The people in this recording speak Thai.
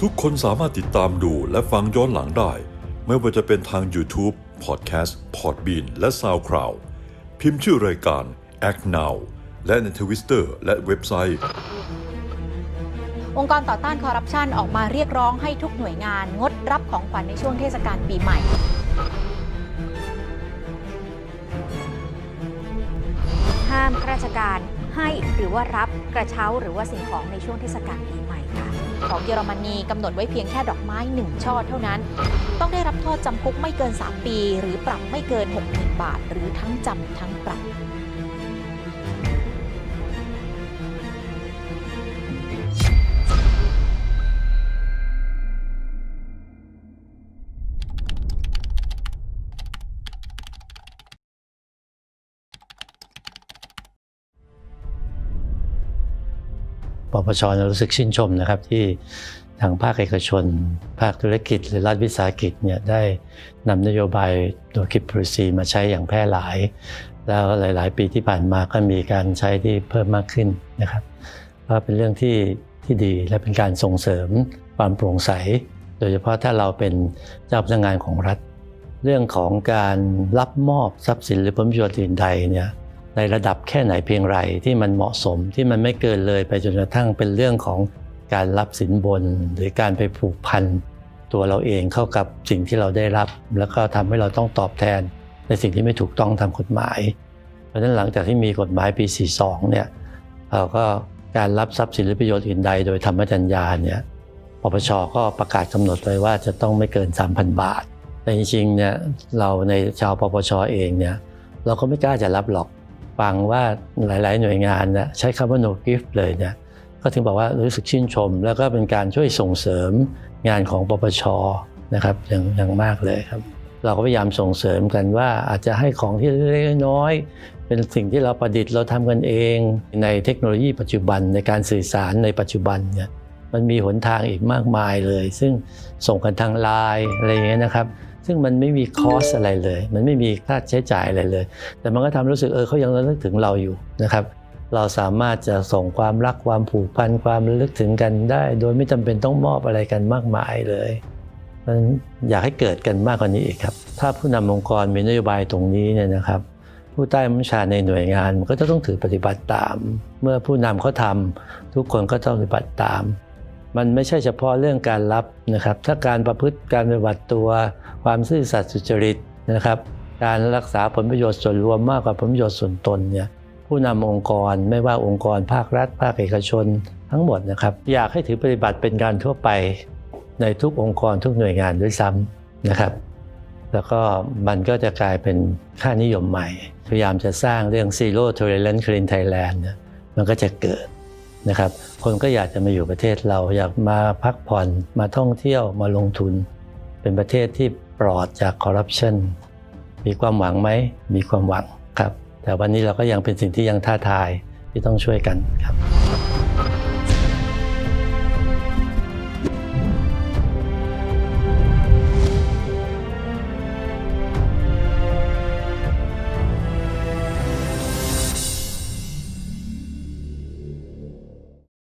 ทุกคนสามารถติดตามดูและฟังย้อนหลังได้ ไม่ว่าจะเป็นทาง YouTube, Podcast, Podbean และ SoundCloud พิมพ์ชื่อรายการ Act Now และในทวิสเตอร์และเว็บไซต์ องค์กรต่อต้านคอร์รัปชันออกมาเรียกร้องให้ทุกหน่วยงานงดรับของขวัญในช่วงเทศกาลปีใหม่ ข้าราชการให้หรือว่ารับกระเช้าหรือว่าสิ่งของในช่วงเทศกาลปีใหม่ค่ะ ของเยอรมนีกำหนดไว้เพียงแค่ดอกไม้หนึ่งช่อเท่านั้น ต้องได้รับโทษจำคุกไม่เกิน 3 ปี หรือปรับไม่เกิน 60,000 บาท หรือทั้งจำทั้งปรับ ปปชเนี่ยรู้สึกชื่นชมนะครับที่ทางภาคเอกชน ภาคธุรกิจ หรือรัฐวิสาหกิจเนี่ยได้นำนโยบายตัวคิปโปรซีมาใช้อย่างแพร่หลาย แล้วหลาย ๆ ปีที่ผ่านมาก็มีการใช้ที่เพิ่มมากขึ้นนะครับก็เป็นเรื่องที่ที่ดีและเป็นการส่งเสริมความโปร่งใส โดยเฉพาะถ้าเราเป็นเจ้าพนักงานของรัฐ เรื่องของการรับมอบทรัพย์สินหรือผลประโยชน์อื่นใดเนี่ย ในระดับแค่ไหนเพียงไรที่มันเหมาะสมที่มันไม่เกินเลยไปจนกระทั่งเป็นเรื่องของการรับสินบน หรือการไปผูกพันตัวเราเองเข้ากับสิ่งที่เราได้รับ แล้วก็ทำให้เราต้องตอบแทนในสิ่งที่ไม่ถูกต้องตามกฎหมาย เพราะฉะนั้นหลังจากที่มีกฎหมายปี 42 เนี่ยเราก็การรับทรัพย์สินหรือประโยชน์อื่นใด โดยธรรมจัญญาเนี่ยปปชก็ประกาศกำหนดไว้ว่าจะต้องไม่เกิน 3,000 บาท แต่จริงๆเนี่ยเราในชาวปปชเองเนี่ยเราก็ไม่กล้าจะรับหรอก ฟังว่าหลาย ๆ หน่วยงานนี่ยใช้คำว่า no gift เลยเนี่ยก็ถึงบอกว่ารู้สึกชื่นชม แล้วก็เป็นการช่วยส่งเสริมงานของปปชนะครับอย่างอย่างมากเลยครับ เราก็พยายามส่งเสริมกันว่าอาจจะให้ของที่เล็กน้อย เป็นสิ่งที่เราประดิษฐ์เราทำกันเอง ในเทคโนโลยีปัจจุบันในการสื่อสารในปัจจุบันเนี่ยมันมีหนทางอีกมากมายเลย ซึ่งส่งกันทางไลน์อะไรอย่างเงี้ยนะครับ ซึ่งมันไม่มีคอสอะไรเลย มันไม่มีค่าใช้จ่ายอะไรเลย แต่มันก็ทำให้รู้สึกเออเขายังระลึกถึงเราอยู่นะครับ เราสามารถจะส่งความรักความผูกพันความระลึกถึงกันได้ โดยไม่จำเป็นต้องมอบอะไรกันมากมายเลยมันอยากให้เกิดกันมากกว่านี้อีกครับ ถ้าผู้นำองค์กรมีนโยบายตรงนี้เนี่ยนะครับ ผู้ใต้บัญชาในหน่วยงานมันก็จะต้องถือปฏิบัติตาม เมื่อผู้นำเขาทำทุกคนก็ต้องปฏิบัติตาม มันไม่ใช่เฉพาะเรื่องการรับนะครับ ถ้าการประพฤติการปฏิบัติตัว ความซื่อสัตย์สุจริตนะครับ การรักษาผลประโยชน์ส่วนรวมมากกว่าผลประโยชน์ส่วนตนเนี่ยผู้นำองค์กรไม่ว่าองค์กรภาครัฐ ภาคเอกชน ทั้งหมดนะครับ อยากให้ถือปฏิบัติเป็นการทั่วไปในทุกองค์กรทุกหน่วยงานด้วยซ้ำนะครับ แล้วก็มันก็จะกลายเป็นค่านิยมใหม่ พยายามจะสร้างเรื่อง Zero Tolerance Clean Thailand เนี่ยมันก็จะเกิด นะครับ คนก็อยากจะมาอยู่ประเทศเราอยากมาพักผ่อนมาท่องเที่ยวมาลงทุน เป็นประเทศที่ปลอดจากคอร์รัปชันมีความหวังไหมมีความหวังครับ แต่วันนี้เราก็ยังเป็นสิ่งที่ยังท้าทายที่ต้องช่วยกันครับ